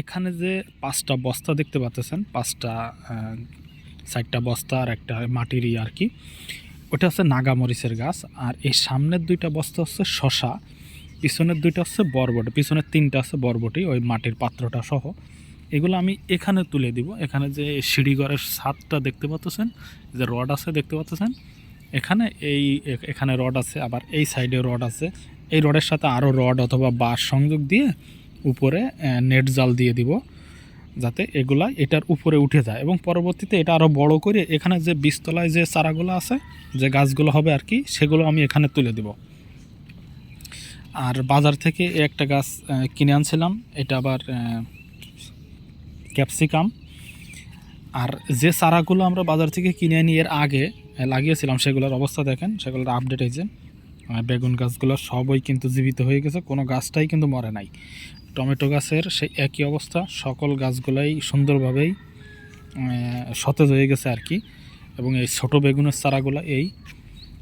এখানে যে পাঁচটা বস্তা দেখতে পাচ্ছেন, পাঁচটা চারটা বস্তা আর একটা মাটির ই আর কি, ওটা হচ্ছে নাগামরিচের গাছ। আর এই সামনের দুইটা বস্তা হচ্ছে শশা পিছনের দুইটা হচ্ছে বরবটি, পিছনের তিনটা হচ্ছে বরবটি, ওই মাটির পাত্রটা সহ। এগুলো আমি এখানে তুলে দিব। এখানে যে সিঁড়িঘরের ছাদটা দেখতে পাচ্ছেন, যে রড আছে দেখতে পাচ্ছেন, এখানে এই, এখানে রড আছে, আবার এই সাইডে রড আছে। এই রডের সাথে আরও রড অথবা বাঁশ সংযোগ দিয়ে উপরে নেট জাল দিয়ে দিব, যাতে এগুলা এটার উপরে উঠে যায়। এবং পরবর্তীতে এটা আরও বড় করে এখানে যে বীজতলায় যে চারাগুলো আছে, যে গাছগুলো হবে আর কি, সেগুলো আমি এখানে তুলে দিব। আর বাজার থেকে একটা গাছ কিনে আনছিলাম, এটা আবার ক্যাপসিকাম। আর যে চারাগুলো আমরা বাজার থেকে কিনে আনি এর আগে লাগিয়েছিলাম, সেগুলোর অবস্থা দেখেন, সেগুলোর আপডেট হয়েছে বেগুন গাছগুলো সবই কিন্তু জীবিত হয়ে গেছে, কোনো গাছটাই কিন্তু মরে নাই। টমেটো গাছের সেই একই অবস্থা। সকল গাছগুলাই সুন্দরভাবেই সতেজ হয়ে গেছে আর কি। এবং এই ছোট বেগুনের চারাগুলো এই,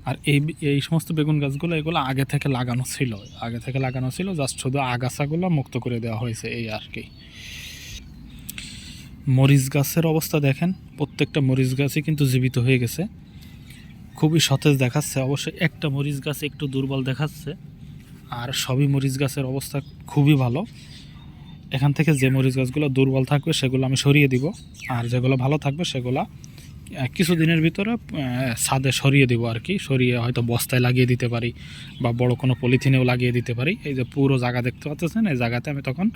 আর এই এই সমস্ত বেগুন গাছগুলো এগুলো আগে থেকে লাগানো ছিল। আগে থেকে লাগানো ছিল, জাস্ট শুধু আগাছাগুলো মুক্ত করে দেওয়া হয়েছে এই আর কি। মরিচ গাছের অবস্থা দেখেন, প্রত্যেকটা মরিচ গাছই কিন্তু জীবিত হয়ে গেছে। খুবই সতেজ দেখাচ্ছে। অবশ্যই একটা মরিচ গাছ একটু দুর্বল দেখাচ্ছে। আর সবই মরিচ গাছের অবস্থা খুবই ভালো। এখান থেকে যে মরিচ গাছগুলো দুর্বল থাকবে, সেগুলো আমি সরিয়ে দিব। আর যেগুলো ভালো থাকবে, সেগুলো কিছুদিনের ভিতরে ছাদে সরিয়ে দিব আর কি। সরিয়ে হয়তো বস্তায় লাগিয়ে দিতে পারি বা বড় কোনো পলিথিনেও লাগিয়ে দিতে পারি। এই যে পুরো জায়গা দেখতে পাচ্ছেন, এই জায়গাতে আমি তখন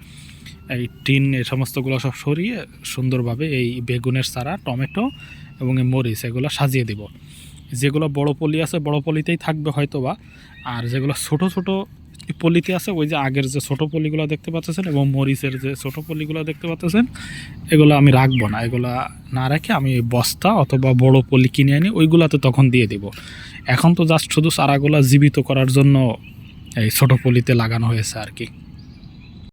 এই টিন, এই সমস্তগুলো সব সরিয়ে সুন্দরভাবে এই বেগুনের চারা, টমেটো এবং এই মরিচ, এগুলো সাজিয়ে দিব। যেগুলো বড় পলি আছে, বড় পলিতেই থাকবে হয়তো বা আর যেগুলো ছোট ছোট পলিতে আছে, ওই যে আগের যে ছোট পলিগুলো দেখতে পাচ্ছেন এবং মরিচের যে ছোট পলিগুলো দেখতে পাচ্ছেন, এগুলো আমি রাখব না। এগুলো না রেখে আমি বস্তা অথবা বড় পলি কিনে আনি ওইগুলাতে তখন দিয়ে দিব। এখন তো জাস্ট শুধু চারাগুলা জীবিত করার জন্য এই ছোট পলিতে লাগানো হয়েছে আর কি।